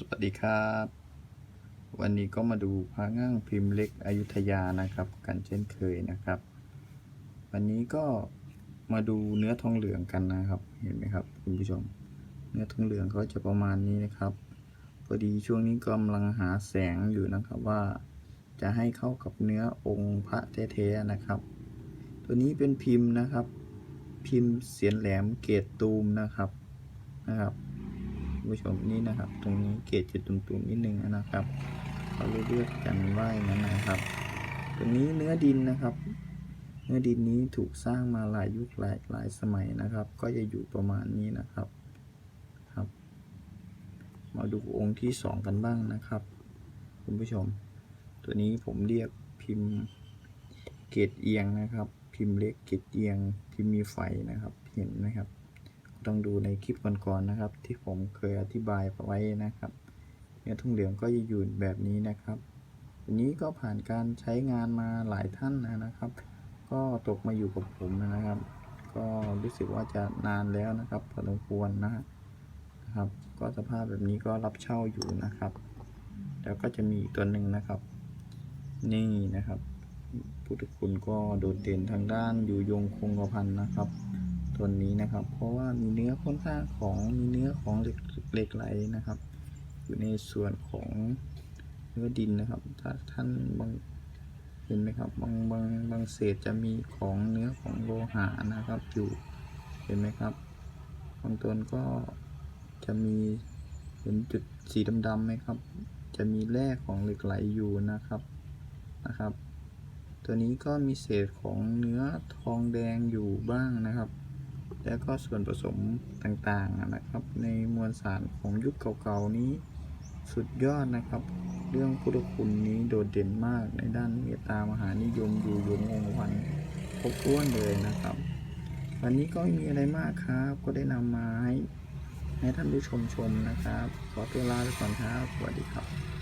สวัสดีครับ วันนี้ก็มาดูพระง่างพิมพ์เล็กอยุธยานะครับ กันเช่นเคยนะครับ วันนี้ก็มาดูเนื้อทองเหลืองกันนะครับ เห็นไหมครับคุณผู้ชม เนื้อทองเหลืองเขาจะประมาณนี้นะครับพอดีช่วงนี้กำลังหาแสงอยู่นะครับว่า จะให้เข้ากับเนื้อองค์พระแท้ๆนะครับ ตัวนี้เป็นพิมพ์นะครับ พิมพ์เสียนแหลมเกรดตูมนะครับนะครับ ผู้ชมนี่นะครับ ตรงนี้เกรดจะตุ่มๆนิดนึงนะครับเขาเรียกกันว่ายนั้นนะครับ ตรงนี้เนื้อดินนะครับ เนื้อดินนี้ถูกสร้างมาหลายยุคหลายหลายสมัยนะครับ ก็จะอยู่ประมาณนี้นะครับครับ มาดูองค์ที่สองกันบ้างนะครับ คุณผู้ชม ตัวนี้ผมเรียกพิมพ์เกรดเอียงนะครับ พิมพ์เล็กเกรดเอียง พิมพ์มีไฟนะครับเห็นไหมครับ ต้องดูในคลิปก่อนๆนะครับ ที่ผมเคยอธิบายไว้นะครับ เนื้อทุ่งเหลืองก็จะอยู่แบบนี้นะครับอันนี้ก็ผ่านการใช้งานมาหลายท่านนะครับ ก็ตกมาอยู่กับผมนะครับ ก็รู้สึกว่าจะนานแล้วนะครับพอสมควรนะครับ ก็สภาพแบบนี้ก็รับเช่าอยู่นะครับ แล้วก็จะมีอีกตัวหนึ่งนะครับ นี่นะครับพุทธคุณก็โดดเด่นทางด้านอยู่ยงคงกระพันนะครับ ตัวนี้นะครับ เพราะว่ามีเนื้อค่อนข้างของมีเนื้อของเหล็กเหล็กไหลนะครับ อยู่ในส่วนของเนื้อดินนะครับ ถ้าท่านบางเห็นไหมครับบางบางบางเศษจะมีของเนื้อของโลหะนะครับอยู่เห็นไหมครับบางต้นก็จะมีเห็นจุดสีดำๆไหมครับ จะมีแร่ของเหล็กไหลอยู่นะครับนะครับ ตัวนี้ก็มีเศษของเนื้อทองแดงอยู่บ้างนะครับ แล้วก็ส่วนผสมต่างๆนะครับ ในมวลสารของยุคเก่าๆนี้สุดยอดนะครับ เรื่องพุทธคุณนี้โดดเด่นมากในด้านเมตตามหานิยมอยู่ยงองวันครบถ้วนเลยนะครับ วันนี้ก็ไม่มีอะไรมากครับ ก็ได้นำมาให้ให้ท่านผู้ชมชมนะครับ ขอตัวลาไปก่อนครับ สวัสดีครับ